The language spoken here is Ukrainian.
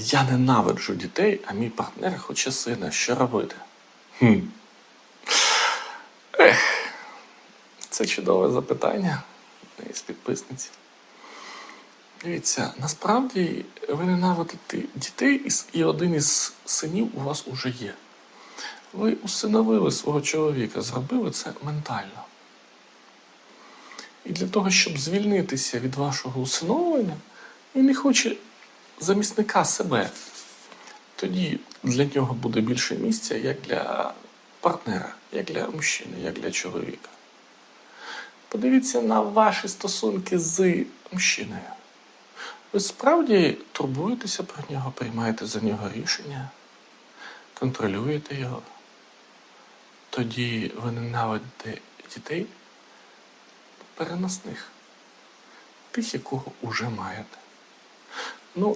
Я ненавиджу дітей, а мій партнер хоче сина. Що робити? Хм. Ех, це чудове запитання із підписниці. Дивіться, насправді ви ненавидите дітей, і один із синів у вас уже є. Ви усиновили свого чоловіка, зробили це ментально. І для того, щоб звільнитися від вашого усиновлення, він не хоче замісника себе. Тоді для нього буде більше місця як для партнера, як для мужчини, як для чоловіка. Подивіться на ваші стосунки з мужчиною. Ви справді турбуєтеся про нього, приймаєте за нього рішення, контролюєте його. Тоді ви ненавидите дітей переносних, тих, якого уже маєте.